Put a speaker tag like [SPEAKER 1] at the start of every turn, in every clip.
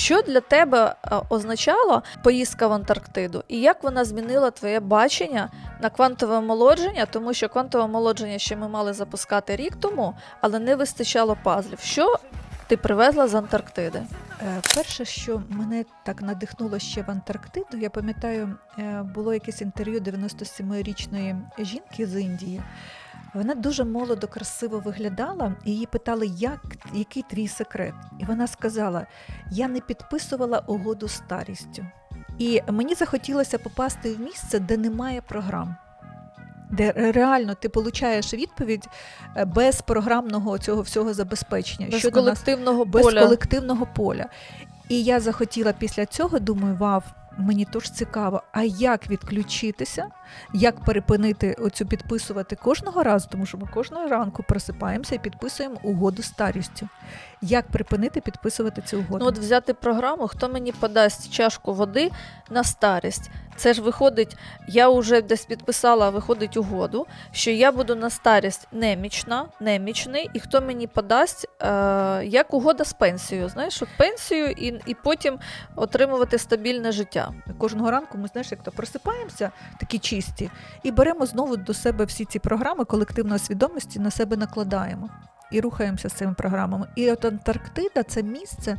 [SPEAKER 1] Що для тебе означало означала поїздка в Антарктиду, і як вона змінила твоє бачення на квантове омолодження? Тому що квантове омолодження ще ми мали запускати рік тому, але не вистачало пазлів. Що ти привезла з Антарктиди?
[SPEAKER 2] Е, Перше, що мене так надихнуло ще в Антарктиду, я пам'ятаю, е, було якесь інтерв'ю 97-річної жінки з Індії. Вона дуже молодо, красиво виглядала, і її питали, як, який твій секрет. І вона сказала: Я не підписувала угоду старістю. І мені захотілося попасти в місце, де немає програм. Де реально ти получаєш відповідь е, без програмного цього всього забезпечення.
[SPEAKER 1] Без
[SPEAKER 2] що колективного нас
[SPEAKER 1] колективного
[SPEAKER 2] без колективного поля. І я захотіла після цього, думаю, вав, мені теж цікаво, а як відключитися, як перепинити оцю підписувати кожного разу, тому що ми кожного ранку просипаємося і підписуємо угоду старістю. Як припинити підписувати цю угоду?
[SPEAKER 1] Ну, от взяти програму, хто мені подасть чашку води на старість. Це ж виходить, я вже десь підписала, виходить угоду, що я буду на старість немічна, немічний, і хто мені подасть, е, як угода з пенсією. Знаєш, от пенсію і, і потім отримувати стабільне життя.
[SPEAKER 2] Кожного ранку ми знаєш, як то просипаємося, такі чисті, і беремо знову до себе всі ці програми колективної свідомості на себе накладаємо і рухаємося з цими програмами. І от Антарктида це місце,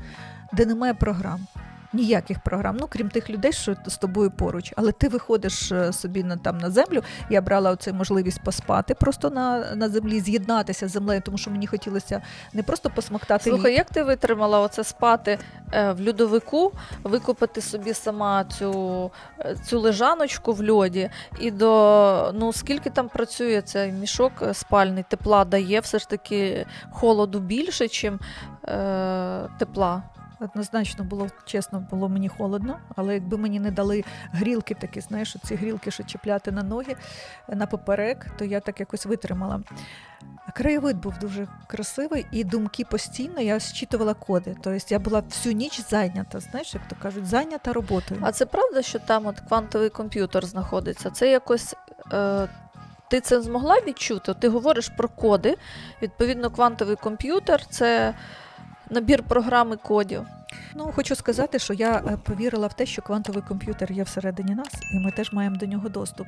[SPEAKER 2] де немає програм. Ніяких програм, ну крім тих людей, що з тобою поруч. Але ти виходиш е, собі на там на землю. Я брала оцю можливість поспати просто на, на землі, з'єднатися з землею, тому що мені хотілося не просто посмоктати
[SPEAKER 1] Слухай, як ти витримала оце спати в льодовику, викопати собі сама цю, е, цю лежаночку в льоді, і до ну скільки там працює цей мішок е, спальний, тепла дає, все ж таки холоду більше, чим е, тепла.
[SPEAKER 2] Однозначно було чесно, було мені холодно, але якби мені не дали грілки, такі, знаєш, ці грілки, що чіпляти на ноги на поперек, то я так якось витримала. Краєвид був дуже красивий, і думки постійно я зчитувала коди. Тобто я була всю ніч зайнята, знаєш, як то кажуть, зайнята роботою.
[SPEAKER 1] А це правда, що там от квантовий комп'ютер знаходиться? Це якось. Е, ти це змогла відчути? Ти говориш про коди. Відповідно, квантовий комп'ютер це набір програми кодів.
[SPEAKER 2] Ну, хочу сказати, що я е, повірила в те, що квантовий комп'ютер є всередині нас, і ми теж маємо до нього доступ.